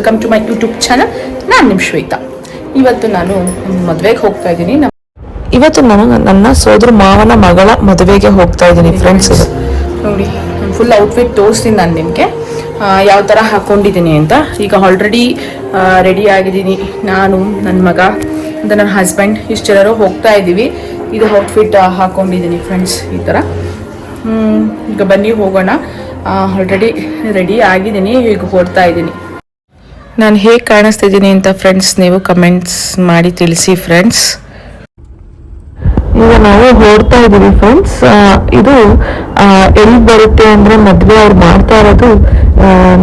Welcome to my YouTube channel. ನಾನು ನಿಮ್ಮ ಶ್ವೇತಾ. ಇವತ್ತು ನಾನು ಮದುವೆಗೆ ಹೋಗ್ತಾ ಇದ್ದೀನಿ. ಇವತ್ತು ನಾನು ನನ್ನ ಸೋದರ ಮಾವನ ಮಗಳ ಮದುವೆಗೆ ಹೋಗ್ತಾ ಇದ್ದೀನಿ ಫ್ರೆಂಡ್ಸ್ ನೋಡಿ ಫುಲ್ ಔಟ್ಫಿಟ್ ತೋರಿಸ್ತೀನಿ ನಾನು ನಿಮಗೆ. ಯಾವ ಥರ ಹಾಕ್ಕೊಂಡಿದ್ದೀನಿ ಅಂತ. ಈಗ ಆಲ್ರೆಡಿ ರೆಡಿ ಆಗಿದ್ದೀನಿ ನಾನು ನನ್ನ ಮಗ ಅಂತ ನನ್ನ ಹಸ್ಬೆಂಡ್ ಇಷ್ಟೆಲ್ಲರೂ ಹೋಗ್ತಾ ಇದ್ದೀವಿ ಇದು ಔಟ್ಫಿಟ್ ಹಾಕ್ಕೊಂಡಿದ್ದೀನಿ ಫ್ರೆಂಡ್ಸ್ ಈ ಥರ ಈಗ ಬನ್ನಿ ಹೋಗೋಣ. ಆಲ್ರೆಡಿ ರೆಡಿ ಆಗಿದ್ದೀನಿ ಈಗ ಹೋಗ್ತಾ ಇದ್ದೀನಿ ನಾನು ಹೇಗೆ ಕಾಣಿಸ್ತಿದ್ದೀನಿ ಅಂತ ಫ್ರೆಂಡ್ಸ್ ನೀವು ಕಮೆಂಟ್ಸ್ ಮಾಡಿ ತಿಳಿಸಿ ಫ್ರೆಂಡ್ಸ್ ಈಗ ನಾವು ಹೊರಡ್ತಾ ಇದ್ದೀವಿ ಫ್ರೆಂಡ್ಸ್ ಇದು ಎಲ್ಲಿ ಬರುತ್ತೆ ಅಂದ್ರೆ ಮದುವೆ ಅವ್ರು ಮಾಡ್ತಾ ಇರೋದು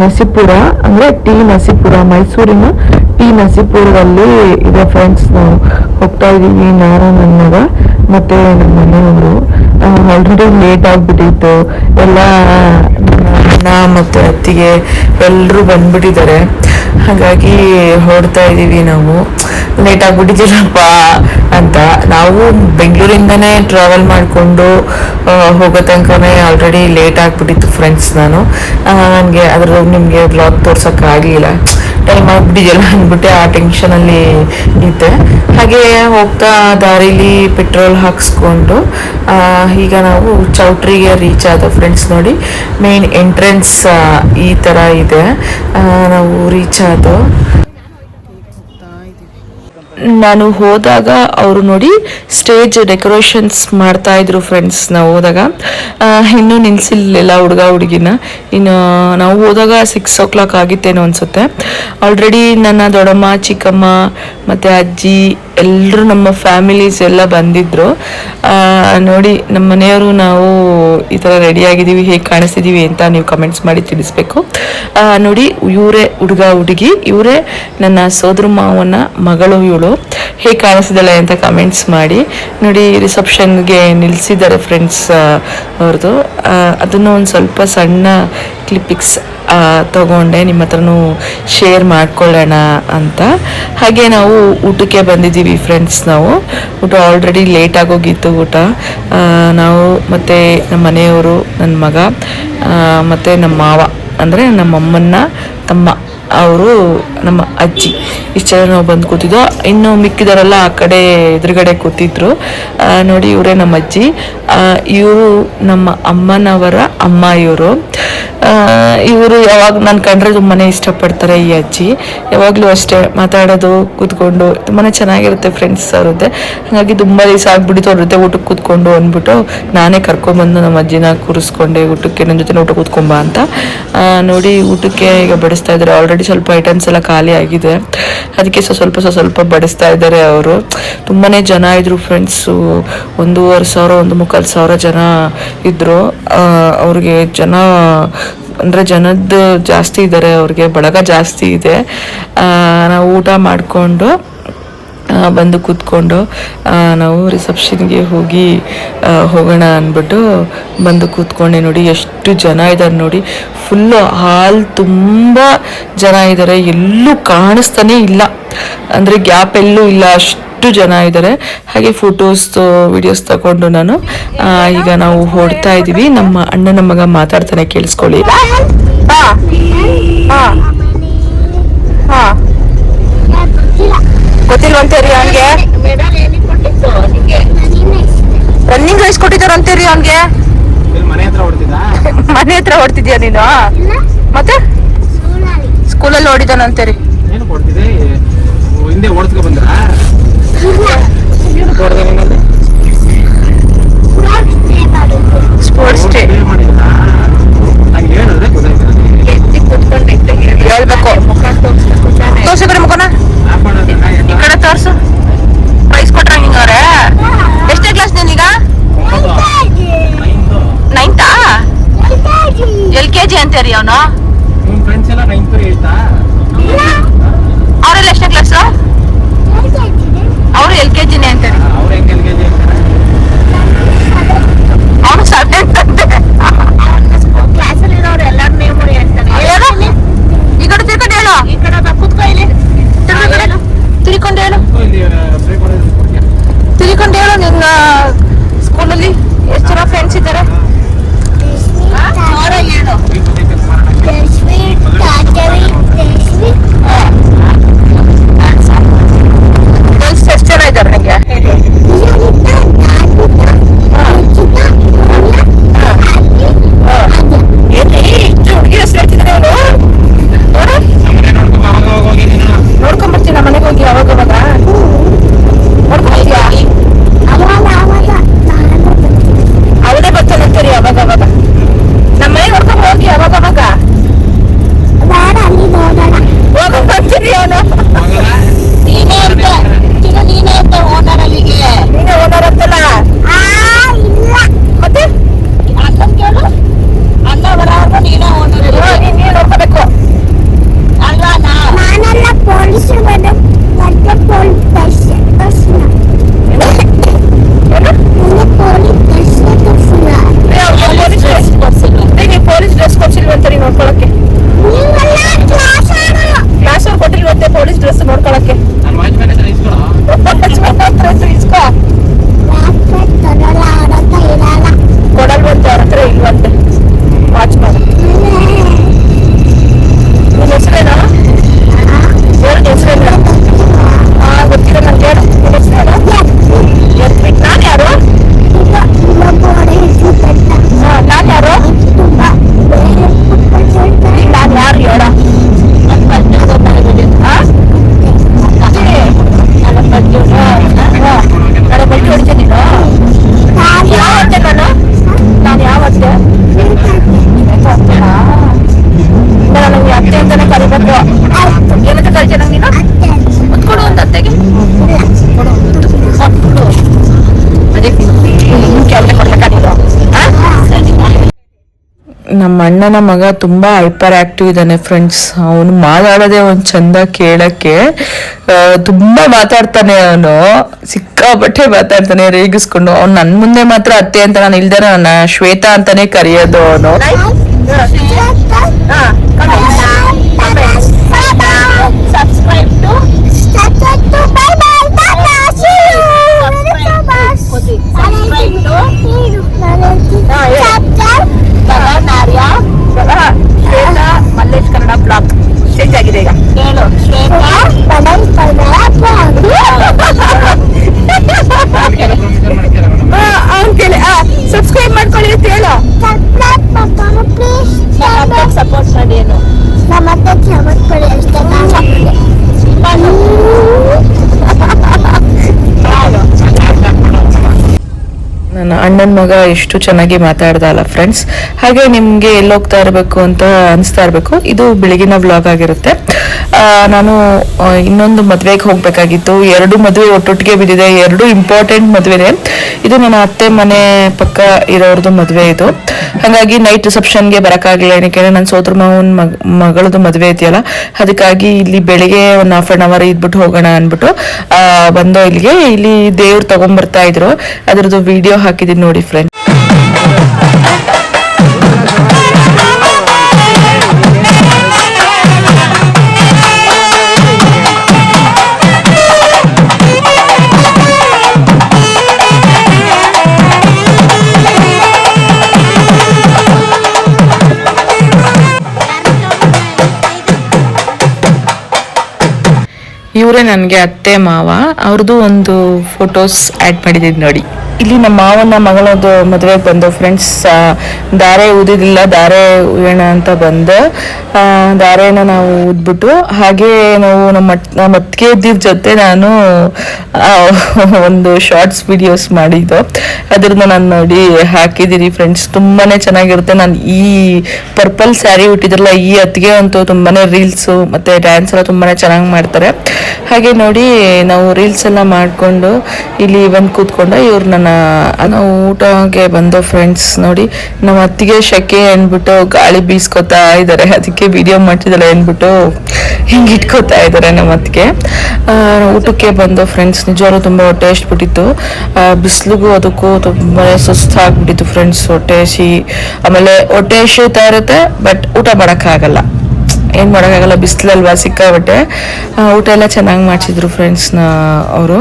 ನಸಿಪುರ, ಅಂದ್ರೆ ಟಿ ನಸಿಪುರ, ಮೈಸೂರಿನ ಟಿ ನಸಿಪುರದಲ್ಲಿ ಇದೆ ಫ್ರೆಂಡ್ಸ್ ನಾವು ಹೋಗ್ತಾ ಇದ್ದೀವಿ, ನಾನು ನನ್ನ ಮಗ, ಮತ್ತೆ ನಮ್ಮ ಮನೆಯವರು. ಆಲ್ರೆಡಿ ಲೇಟ್ ಆಗ್ಬಿಟ್ಟಿತ್ತು. ಎಲ್ಲ ಅಣ್ಣ, ಮತ್ತೆ ಅತ್ತಿಗೆ ಎಲ್ಲರೂ ಬಂದ್ಬಿಟ್ಟಿದ್ದಾರೆ. ಹಾಗಾಗಿ ಹೊರಡ್ತಾ ಇದೀವಿ ನಾವು. ಲೇಟ್ ಆಗ್ಬಿಟ್ಟಿದ್ದೀರಪ್ಪ ಅಂತ. ನಾವು ಬೆಂಗಳೂರಿಂದನೇ ಟ್ರಾವೆಲ್ ಮಾಡಿಕೊಂಡು ಹೋಗೋ ತನಕನೇ ಆಲ್ರೆಡಿ ಲೇಟ್ ಆಗಿಬಿಟ್ಟಿತ್ತು ಫ್ರೆಂಡ್ಸ್ ನಾನು. ನನಗೆ ಅದ್ರ ನಿಮಗೆ ಬ್ಲಾಗ್ ತೋರ್ಸೋಕ್ಕಾಗಲಿಲ್ಲ. ಟೈಮ್ ಆಗ್ಬಿಟ್ಟಿದೆಯಲ್ಲ ಅಂದ್ಬಿಟ್ಟು ಆ ಟೆನ್ಷನಲ್ಲಿ ಇದ್ದೆ. ಹಾಗೆ ಹೋಗ್ತಾ ದಾರಿಲಿ ಪೆಟ್ರೋಲ್ ಹಾಕಿಸ್ಕೊಂಡು ಈಗ ನಾವು ಚೌಟ್ರಿಗೆ ರೀಚ್ ಆದ ಫ್ರೆಂಡ್ಸ್ ನೋಡಿ ಮೇನ್ ಎಂಟ್ರೆನ್ಸ್ ಈ ಥರ ಇದೆ. ನಾವು ರೀಚ್ ಆದೋ. ನಾನು ಹೋದಾಗ ಅವರು ನೋಡಿ ಸ್ಟೇಜ್ ಡೆಕೋರೇಷನ್ಸ್ ಮಾಡ್ತಾ ಇದ್ರು ಫ್ರೆಂಡ್ಸ್ ನಾವು ಹೋದಾಗ. ಇನ್ನೂ ನಿಲ್ಸಿರ್ಲಿಲ್ಲ ಹುಡುಗ ಹುಡುಗಿನ. ಇನ್ನು ನಾವು ಹೋದಾಗ ಸಿಕ್ಸ್ ಓ ಕ್ಲಾಕ್ ಆಗಿತ್ತೇನೋ ಅನ್ಸುತ್ತೆ. ಆಲ್ರೆಡಿ ನನ್ನ ದೊಡ್ಡಮ್ಮ, ಚಿಕ್ಕಮ್ಮ ಮತ್ತೆ ಅಜ್ಜಿ ಎಲ್ಲರೂ ನಮ್ಮ ಫ್ಯಾಮಿಲೀಸ್ ಎಲ್ಲ ಬಂದಿದ್ರು. ನೋಡಿ ನಮ್ಮ ಮನೆಯವರು ನಾವು ಈ ಥರ ರೆಡಿ ಆಗಿದ್ದೀವಿ, ಹೇಗೆ ಕಾಣಿಸ್ತಿದ್ದೀವಿ ಅಂತ ನೀವು ಕಮೆಂಟ್ಸ್ ಮಾಡಿ ತಿಳಿಸ್ಬೇಕು. ನೋಡಿ ಇವರೇ ಹುಡುಗ ಹುಡುಗಿ, ಇವರೇ ನನ್ನ ಸೋದರ ಮಾವನ ಮಗಳು ಇವಳು ಹೇಗೆ ಕಾಣಿಸಿದಳೆ ಅಂತ ಕಮೆಂಟ್ಸ್ ಮಾಡಿ. ನೋಡಿ ರಿಸೆಪ್ಷನ್ಗೆ ನಿಲ್ಲಿಸಿದ್ದಾರೆ ಫ್ರೆಂಡ್ಸ್ ಅವ್ರದ್ದು ಅದನ್ನು ಒಂದು ಸ್ವಲ್ಪ ಸಣ್ಣ ಕ್ಲಿಪಿಕ್ಸ್ ತಗೊಂಡೆ. ನಿಮ್ಮ ಹತ್ರನೂ ಶೇರ್ ಮಾಡ್ಕೊಳ್ಳೋಣ ಅಂತ. ಹಾಗೆ ನಾವು ಊಟಕ್ಕೆ ಬಂದಿದ್ದೀವಿ ಫ್ರೆಂಡ್ಸ್ ನಾವು. ಊಟ ಆಲ್ರೆಡಿ ಲೇಟ್ ಆಗೋಗಿತ್ತು ಊಟ. ನಾವು ಮತ್ತು ನಮ್ಮ ಮನೆಯವರು, ನನ್ನ ಮಗ ಮತ್ತು ನಮ್ಮ ಮಾವ, ಅಂದರೆ ನಮ್ಮ ಅಮ್ಮನ ತಮ್ಮ. ಅವರು ನಮ್ಮ ಅಜ್ಜಿ ಇಷ್ಟೆಲ್ಲ ನಾವು ಬಂದು ಕೂತಿದ್ದೋ ಇನ್ನು ಮಿಕ್ಕಿದವರೆಲ್ಲ ಆ ಕಡೆ ಎದುರುಗಡೆ ಕೂತಿದ್ರು. ನೋಡಿ, ಇವರೇ ನಮ್ಮ ಅಜ್ಜಿ. ಇವರು ನಮ್ಮ ಅಮ್ಮನವರ ಅಮ್ಮ ಇವರು. ಇವರು ಯಾವಾಗ ನಾನು ಕಂಡ್ರೆ ತುಂಬಾನೇ ಇಷ್ಟಪಡ್ತಾರೆ ಈ ಅಜ್ಜಿ. ಯಾವಾಗಲೂ ಅಷ್ಟೇ ಮಾತಾಡೋದು ಕೂತ್ಕೊಂಡು ತುಂಬಾನೇ ಚೆನ್ನಾಗಿರುತ್ತೆ ಫ್ರೆಂಡ್ಸ್ ಅವ್ರದ್ದೆ. ಹಾಗಾಗಿ ತುಂಬ ದಿವಸ ಆಗ್ಬಿಟ್ಟಿತ್ತು ಅವ್ರ ಜೊತೆ ಊಟಕ್ಕೆ ಕೂತ್ಕೊಂಡು ಅಂದ್ಬಿಟ್ಟು ನಾನೇ ಕರ್ಕೊಂಡ್ಬಂದು ನಮ್ಮ ಅಜ್ಜಿನ ಕೂರಿಸ್ಕೊಂಡೆ ಊಟಕ್ಕೆ ನನ್ನ ಜೊತೆ ಊಟ ಕೂತ್ಕೊಂಬ ಅಂತ. ನೋಡಿ ಊಟಕ್ಕೆ ಈಗ ಬಡಿಸ್ತಾ ಇದ್ದಾರೆ. ಆಲ್ರೆಡಿ ಸ್ವಲ್ಪ ಐಟಮ್ಸ್ ಎಲ್ಲ ಖಾಲಿ ಆಗಿದೆ. ಅದಕ್ಕೆ ಸ್ವಲ್ಪ ಸೊ ಸ್ವಲ್ಪ ಬಡಿಸ್ತಾ ಇದ್ದಾರೆ ಅವರು. ತುಂಬಾನೇ ಜನ ಇದ್ರು ಫ್ರೆಂಡ್ಸು ಒಂದೂವರೆ ಸಾವಿರ ಒಂದು ಮುಕ್ಕಾಲು ಸಾವಿರ ಜನ ಇದ್ರು. ಆ, ಅವ್ರಿಗೆ ಜನ ಅಂದರೆ ಜನದ್ದು ಜಾಸ್ತಿ ಇದ್ದಾರೆ ಅವ್ರಿಗೆ ಬಳಗ ಜಾಸ್ತಿ ಇದೆ. ನಾವು ಊಟ ಮಾಡಿಕೊಂಡು ಬಂದು ಕೂತ್ಕೊಂಡು ನಾವು ರಿಸೆಪ್ಷನ್ಗೆ ಹೋಗಿ ಹೋಗೋಣ ಅಂದ್ಬಿಟ್ಟು ಬಂದು ಕೂತ್ಕೊಂಡೆ ನೋಡಿ, ಎಷ್ಟು ಜನ ಇದ್ದಾರೆ ನೋಡಿ. ಫುಲ್ಲು ಹಾಲ್ ತುಂಬ ಜನ ಇದ್ದಾರೆ ಎಲ್ಲೂ ಕಾಣಿಸ್ತಾನೆ ಇಲ್ಲ. ಅಂದರೆ ಗ್ಯಾಪ್ ಎಲ್ಲೂ ಇಲ್ಲ, ಅಷ್ಟು ಜನ ಇದ್ದಾರೆ ಹಾಗೆ ಫೋಟೋಸ್ ವಿಡಿಯೋಸ್ ತಗೊಂಡು ನಾನು. ಈಗ ನಾವು ಹೊಡ್ತಾ ಇದೀವಿ. ನಮ್ಮ ಅಣ್ಣನ ಮಗ ಮಾತಾಡ್ತಾನೆ ಕೇಳಿಸ್ಕೊಳ್ಳಿ. ಗೊತ್ತಿಲ್ವಂತೇರಿ ಅವನ್ಗೆ? ರನ್ನಿಂಗ್ ರೇಸ್ ಕೊಟ್ಟಿದ್ದಾರಂತೀರಿ ಅವನ್ಗೆ? ಮನೆ ಹತ್ರ ಹೊಡ್ತಿದ್ದ ಮನೆ ಹತ್ರ ಹೊಡ್ತಿದ್ಯಾ ನೀನು ಮತ್ತೆ ಸ್ಕೂಲಲ್ಲಿ ಓಡಿದಾನಂತೀರಿ ಹಿಂದೆ ಓಡಿಸ್ಕೊ ಬಂದ್ರ? Por दूसरी तरफ और येलो ಡ್ರೆಸ್ ನೋಡ್ಕೊಳಕ್ಕೆ. ಏನಕ್ಕೆ ಕಳಿಸೆ ನಂಗೆ ನೀನು? ಕೊಡು ಒಂದು ಅತ್ತೆಗೆ. ನಮ್ಮ ಅಣ್ಣನ ಮಗ ತುಂಬಾ ಹೈಪರ್ ಆಕ್ಟಿವ್ ಇದ್ದಾನೆ ಫ್ರೆಂಡ್ಸ್ ಅವನು ಮಾತಾಡೋದೇ ಒಂದು ಚಂದ ಕೇಳಕ್ಕೆ ತುಂಬಾ ಮಾತಾಡ್ತಾನೆ ಅವನು. ಸಿಕ್ಕಾಪಟ್ಟೆ ಮಾತಾಡ್ತಾನೆ ರೇಗಿಸ್ಕೊಂಡು. ಅವ್ನು ನನ್ನ ಮುಂದೆ ಮಾತ್ರ ಅತ್ತೆ ಅಂತ ನಾನು ಇಲ್ದೇ ನನ್ನ ಶ್ವೇತಾ ಅಂತಾನೆ ಕರೆಯೋದು ಅವನು. ನನ್ನ ಅಣ್ಣನ ಮಗ ಎಷ್ಟು ಚೆನ್ನಾಗಿ ಮಾತಾಡ್ದ ಅಲ್ಲ ಫ್ರೆಂಡ್ಸ್ ಹಾಗೆ ನಿಮ್ಗೆ ಎಲ್ಲೋಗ್ತಾ ಇರಬೇಕು ಅಂತ ಅನಿಸ್ತಾ ಇರಬೇಕು. ಇದು ಬೆಳಗಿನ ವ್ಲಾಗ್ ಆಗಿರುತ್ತೆ. ನಾನು ಇನ್ನೊಂದು ಮದುವೆಗೆ ಹೋಗ್ಬೇಕಾಗಿತ್ತು. ಎರಡು ಮದುವೆ ಒಟ್ಟೊಟ್ಟಿಗೆ ಬಿದ್ದಿದೆ. ಎರಡು ಇಂಪಾರ್ಟೆಂಟ್ ಮದುವೆನೆ. ಇದು ನನ್ನ ಅತ್ತೆ ಮನೆ ಪಕ್ಕ ಇರೋರ್ದು ಮದುವೆ ಇದು. ಹಾಗಾಗಿ ನೈಟ್ ರಿಸೆಪ್ಷನ್ಗೆ ಬರೋಕ್ಕಾಗಲಿಲ್ಲ. ಏನಕ್ಕೆ ನನ್ನ ಸೋದ್ರ ಮಾವನ ಮಗ ಮಗಳದು ಮದುವೆ ಇದೆಯಲ್ಲ, ಅದಕ್ಕಾಗಿ ಇಲ್ಲಿ ಬೆಳಿಗ್ಗೆ ಒಂದು ಹಾಫ್ ಆನ್ ಅವರ್ ಇದ್ಬಿಟ್ಟು ಹೋಗೋಣ ಅಂದ್ಬಿಟ್ಟು ಬಂದೋ ಇಲ್ಲಿಗೆ. ಇಲ್ಲಿ ದೇವ್ರು ತಗೊಂಡ್ಬರ್ತಾ ಇದ್ರು. ಅದ್ರದ್ದು ವಿಡಿಯೋ ಹಾಕಿದೀನಿ ನೋಡಿ ಫ್ರೆಂಡ್ ಇವರೇ ನನಗೆ ಅತ್ತೆ ಮಾವ ಅವ್ರದ್ದು ಒಂದು ಫೋಟೋಸ್ ಆ್ಯಡ್ ಮಾಡಿದ್ದೀನಿ ನೋಡಿ. ಇಲ್ಲಿ ನಮ್ಮ ಮಾವನ ಮಗಳದ್ದು ಮದುವೆಗೆ ಬಂದು ಫ್ರೆಂಡ್ಸ್ ದಾರೆ ಊದಿದಿಲ್ಲ ದಾರೆ ಉಯೋಣ ಅಂತ ಬಂದು ದಾರೆನ ನಾವು ಊದ್ಬಿಟ್ಟು, ಹಾಗೆ ನಾವು ನಮ್ಮ ನಮ್ಮ ಅತ್ತಿಗೆ ಇದ್ದಿದ್ದ ಜೊತೆ ನಾನು ಒಂದು ಶಾರ್ಟ್ಸ್ ವಿಡಿಯೋಸ್ ಮಾಡಿದ್ದು. ಅದರಿಂದ ನಾನು ನೋಡಿ ಹಾಕಿದ್ದೀನಿ ಫ್ರೆಂಡ್ಸ್ ತುಂಬಾನೇ ಚೆನ್ನಾಗಿರುತ್ತೆ. ನಾನು ಈ ಪರ್ಪಲ್ ಸ್ಯಾರಿ ಉಟ್ಟಿದ್ರಲ್ಲ, ಈ ಅತ್ತಿಗೆ ಅಂತೂ ತುಂಬಾನೇ ರೀಲ್ಸು ಮತ್ತು ಡ್ಯಾನ್ಸ್ ಎಲ್ಲ ತುಂಬಾನೇ ಚೆನ್ನಾಗಿ ಮಾಡ್ತಾರೆ. ಹಾಗೆ ನೋಡಿ, ನಾವು ರೀಲ್ಸ್ ಎಲ್ಲ ಮಾಡಿಕೊಂಡು, ಇಲ್ಲಿ ಬಂದು ಕೂತ್ಕೊಂಡು ಇವ್ರು ನನ್ನ ನಾವು ಊಟಕ್ಕೆ ಬಂದು ಫ್ರೆಂಡ್ಸ್ ನೋಡಿ, ನಮ್ಮ ಅತ್ತಿಗೆ ಶೆಕೆ ಅಂದ್ಬಿಟ್ಟು ಗಾಳಿ ಬೀಸ್ಕೊತಾ ಇದ್ದಾರೆ ಅದಕ್ಕೆ ವಿಡಿಯೋ ಮಾಡ್ತಿದ್ದಾರೆ ಅಂದ್ಬಿಟ್ಟು ಹಿಂಗೆ ಇಟ್ಕೋತಾ ಇದ್ದಾರೆ ನಮ್ಮ ಅತ್ತಿಗೆ. ಊಟಕ್ಕೆ ಬಂದು ಫ್ರೆಂಡ್ಸ್ ನಿಜವಾಗ್ಲೂ ತುಂಬ ಹೊಟ್ಟೆ ಬಿಟ್ಟಿತ್ತು. ಬಿಸಿಲಿಗೂ ಅದಕ್ಕೂ ತುಂಬ ಸುಸ್ತಾಗ್ಬಿಟ್ಟಿತ್ತು ಫ್ರೆಂಡ್ಸ್ ಹೊಟ್ಟೆ ಹಸಿ ಆಮೇಲೆ ಹೊಟ್ಟೆ ಹಸಿತಾ ಇರುತ್ತೆ ಬಟ್ ಊಟ ಮಾಡೋಕ್ಕಾಗಲ್ಲ. ಏನು ಮಾಡೋಕ್ಕಾಗಲ್ಲ, ಬಿಸಿಲಲ್ವಾ ಸಿಕ್ಕಾಬಟ್ಟೆ ಊಟ ಎಲ್ಲ ಚೆನ್ನಾಗಿ ಮಾಡಿಸಿದ್ರು ಫ್ರೆಂಡ್ಸ್ನ ಅವರು.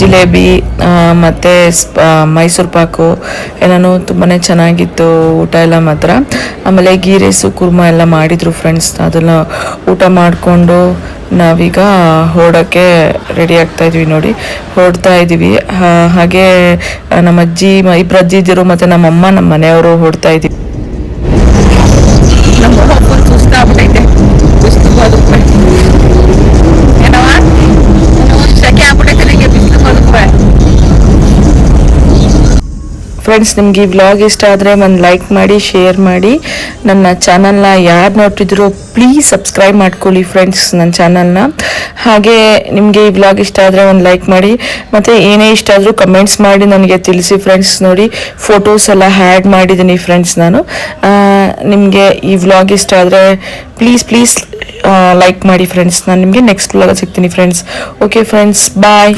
ಜಿಲೇಬಿ ಮತ್ತು ಮೈಸೂರು ಪಾಕು ಎಲ್ಲನೂ ತುಂಬಾ ಚೆನ್ನಾಗಿತ್ತು ಊಟ ಎಲ್ಲ ಮಾತ್ರ. ಆಮೇಲೆ ಗೀ ರೈಸು, ಕುರ್ಮಾ ಎಲ್ಲ ಮಾಡಿದರು ಫ್ರೆಂಡ್ಸ್ ಅದನ್ನು ಊಟ ಮಾಡಿಕೊಂಡು ನಾವೀಗ ಹೊರಡೋಕ್ಕೆ ರೆಡಿ ಆಗ್ತಾ ಇದೀವಿ ನೋಡಿ. ಹೊರಡ್ತಾ ಇದ್ದೀವಿ. ಹಾಗೆ ನಮ್ಮ ಅಜ್ಜಿ ಇಬ್ಬರು ಅಜ್ಜಿ ಇದ್ದಿರು ಮತ್ತು ನಮ್ಮಮ್ಮ ನಮ್ಮ ಮನೆಯವರು ಹೊರಡ್ತಾ ಇದ್ದೀವಿ ನಮ್ಮ ಫುಲ್ ಸುಸ್ತಾಗ್ಬಿಟ್ಟೈತೆ ಫ್ರೆಂಡ್ಸ್ ನಿಮ್ಗೆ ಈ ವ್ಲಾಗ್ ಇಷ್ಟ ಆದರೆ ಒಂದು ಲೈಕ್ ಮಾಡಿ ಶೇರ್ ಮಾಡಿ. ನನ್ನ ಚಾನಲ್ನ ಯಾರು ನೋಡ್ತಿದ್ರು ಪ್ಲೀಸ್ ಸಬ್ಸ್ಕ್ರೈಬ್ ಮಾಡ್ಕೊಳ್ಳಿ ಫ್ರೆಂಡ್ಸ್ ನನ್ನ ಚಾನಲ್ನ ಹಾಗೆ ನಿಮಗೆ ಈ ವ್ಲಾಗ್ ಇಷ್ಟ ಆದರೆ ಒಂದು ಲೈಕ್ ಮಾಡಿ. ಮತ್ತು ಏನೇ ಇಷ್ಟ ಆದರೂ ಕಮೆಂಟ್ಸ್ ಮಾಡಿ, ನನಗೆ ತಿಳಿಸಿ ಫ್ರೆಂಡ್ಸ್ ನೋಡಿ. ಫೋಟೋಸ್ ಎಲ್ಲ ಹ್ಯಾಡ್ ಮಾಡಿದ್ದೀನಿ ಫ್ರೆಂಡ್ಸ್ ನಾನು. ನಿಮಗೆ ಈ ವ್ಲಾಗ್ ಇಷ್ಟ ಆದರೆ ಪ್ಲೀಸ್ ಪ್ಲೀಸ್ ಲೈಕ್ ಮಾಡಿ ಫ್ರೆಂಡ್ಸ್ ನಾನು ನಿಮಗೆ ನೆಕ್ಸ್ಟ್ ವ್ಲಾಗ್ ಸಿಗ್ತೀನಿ ಫ್ರೆಂಡ್ಸ್ ಓಕೆ ಫ್ರೆಂಡ್ಸ್ ಬಾಯ್